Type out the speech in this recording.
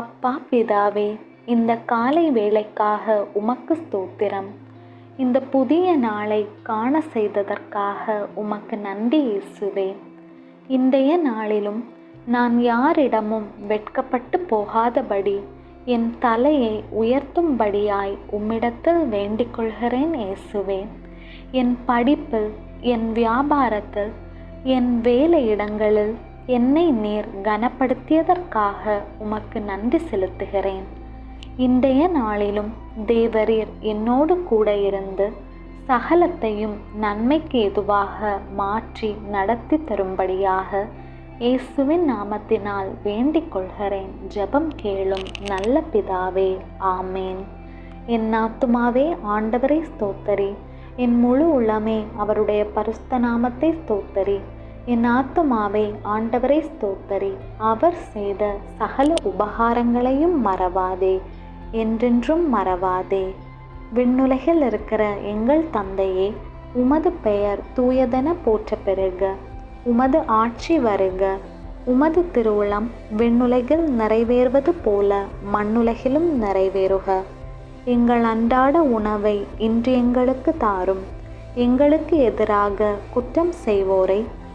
அப்பா பிதாவே இந்த காலை வேலைக்காக உமக்கு ஸ்தோத்திரம். இந்த புதிய நாளை காண செய்ததற்காக உமக்கு நன்றி இயேசுவே. இன்றைய நாளிலும் நான் யாரிடமும் வெட்கப்பட்டு போகாதபடி என் தலையை உயர்த்தும்படியாய் உம்மிடத்தில் வேண்டிக்கொள்கிறேன் இயேசுவே. என் படிப்பில் என் வியாபாரத்தில் என் வேலையிடங்களில் என்னை நீர் கனப்படுத்தியதற்காக உமக்கு நன்றி செலுத்துகிறேன். இன்றைய நாளிலும் தேவரீர் என்னோடு கூட இருந்து சகலத்தையும் நன்மைக்கு எதுவாக மாற்றி நடத்தி தரும்படியாக இயேசுவின் நாமத்தினால் வேண்டிக் கொள்கிறேன். ஜெபம் கேளும் நல்ல பிதாவே ஆமேன். என் ஆத்துமாவே ஆண்டவரை ஸ்தோத்தரி. என் முழு உள்ளமே அவருடைய பரிசுத்த நாமத்தை ஸ்தோத்தரி. என் ஆத்துமாவே ஆண்டவரை ஸ்தோத்தரி. அவர் செய்த சகல உபகாரங்களையும் மறவாதே. என்றென்றும் மறவாதே. விண்ணுலகில் இருக்கிற எங்கள் தந்தையே உமது பெயர் தூயதென போற்ற பெறுக. உமது ஆட்சி வருக. உமது திருவுளம் விண்ணுலகில் நிறைவேறுவது போல மண்ணுலகிலும் நிறைவேறுக. எங்கள் அன்றாட உணவை இன்று எங்களுக்கு தாரும். எங்களுக்கு எதிராக குற்றம் செய்வோரை